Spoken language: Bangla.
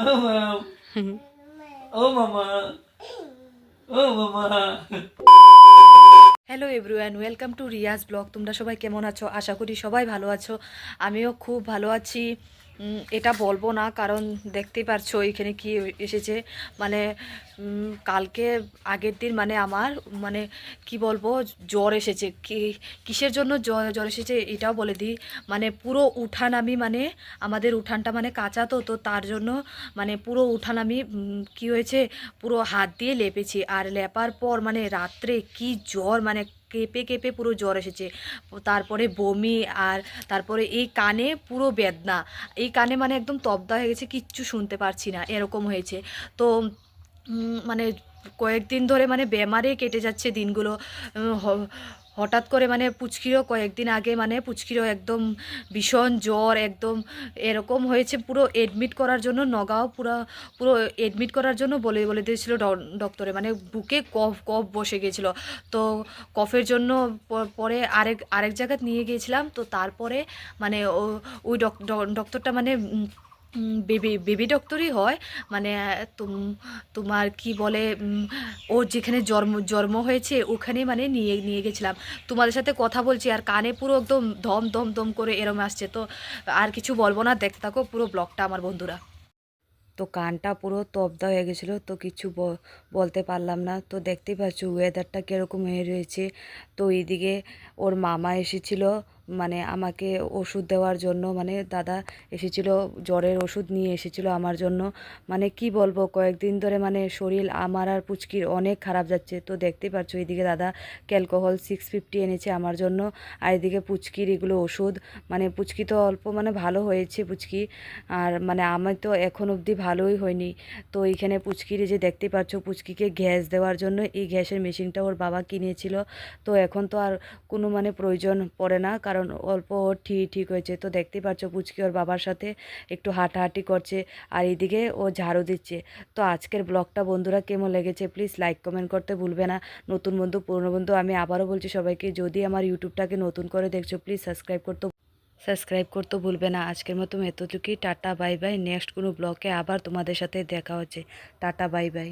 Oh, mom. Oh, mama. Oh, mama. Hello welcome to Riaz blog তোমরা সবাই কেমন আছো আশা করি সবাই ভালো আছো আমিও খুব ভালো আছি এটা বলব না, কারণ দেখতেই পারছ এখানে কি এসেছে। মানে কালকে আগের দিন মানে আমার মানে কি বলব, জ্বর এসেছে। কি, কিসের জন্য জ্বর জ্বর এসেছে এটাও বলে দিই। মানে পুরো উঠান আমি মানে আমাদের উঠানটা মানে কাঁচা তো তো তার জন্য মানে পুরো উঠান আমি কি হয়েছে, পুরো হাত দিয়ে লেপেছি। আর লেপার পর মানে রাত্রে কি জ্বর মানে কেঁপে কেঁপে পুরো জ্বর এসেছে। তারপরে বমি আর তারপরে এই কানে পুরো বেদনা। এই কানে মানে একদম তবদা হয়ে গেছে, কিচ্ছু শুনতে পারছি না, এরকম হয়েছে। তো মানে কয়েকদিন ধরে মানে বেমারে কেটে যাচ্ছে দিনগুলো। হঠাৎ করে মানে পুচকিরও কয়েকদিন আগে মানে পুচকিরও একদম ভীষণ জ্বর, একদম এরকম হয়েছে, পুরো এডমিট করার জন্য নগাঁও পুরো পুরো এডমিট করার জন্য বলে বলে দিয়েছিল ডক্টরে মানে বুকে কফ কফ বসে গিয়েছিল। তো কফের জন্য পরে আরেক আরেক জায়গায় নিয়ে গিয়েছিলাম, তো তারপরে মানে ওই ডক- ডক্টরটা মানে বেবি বেবি ডক্টরই হয়। মানে তুম, তোমার কি বলে ওর যেখানে জন্ম জন্ম হয়েছে ওখানে মানে নিয়ে নিয়ে গেছিলাম। তোমাদের সাথে কথা বলছি, আর কানে পুরো একদম ধম ধম ধম করে এরম আসছে। তো আর কিছু বলব না, দেখতে থাকো পুরো ব্লগটা আমার বন্ধুরা। তো কানটা পুরো তবদা হয়ে গেছিল, তো কিছু বলতে পারলাম না। তো দেখতেই পাচ্ছ ওয়েদারটা কীরকম হয়ে রয়েছে। তো এইদিকে ওর মামা এসেছিল মানে আমাকে ওষুধ দেওয়ার জন্য মানে দাদা এসেছিল, জ্বরের ওষুধ নিয়ে এসেছিল আমার জন্য। মানে কি বলব, কয়েকদিন ধরে মানে শরীর আমার আর পুচকির অনেক খারাপ যাচ্ছে। তো দেখতেই পাচ্ছ এইদিকে দাদা ক্যালকোহল সিক্স ফিফটি এনেছে আমার জন্য, আর এদিকে পুচকির এগুলো ওষুধ। মানে পুচকি তো অল্প মানে ভালো হয়েছে পুচকি। আর মানে আমি তো এখন অবধি ভালোই হয়নি। তো এইখানে পুচকির যে দেখতে পাচ্ছ পুচকিকে গ্যাস দেওয়ার জন্য এই গ্যাসের মেশিনটা ওর বাবা কিনেছিল। তো এখন তো আর কোনো মানে প্রয়োজন পড়ে না, কারণ অল্প ওর ঠিক হয়েছে। তো দেখতেই পাচ্ছ পুচকি ওর বাবার সাথে একটু হাঁটাহাঁটি করছে আর এইদিকে ও ঝাড়ু দিচ্ছে। তো আজকের ব্লগটা বন্ধুরা কেমন লেগেছে প্লিজ লাইক, কমেন্ট করতে ভুলবে না। নতুন বন্ধু, পুরনো বন্ধু, আমি আবারও বলছি সবাইকে, যদি আমার ইউটিউবটাকে নতুন করে দেখছ, প্লিজ সাবস্ক্রাইব করতে সাবস্ক্রাইব করতে ভুলবে না। আজকের মতো এতটুকুই। Tata, bye by. নেক্সট কোনো ব্লগে আবার তোমাদের সাথে দেখা হচ্ছে। Tata, bye bye.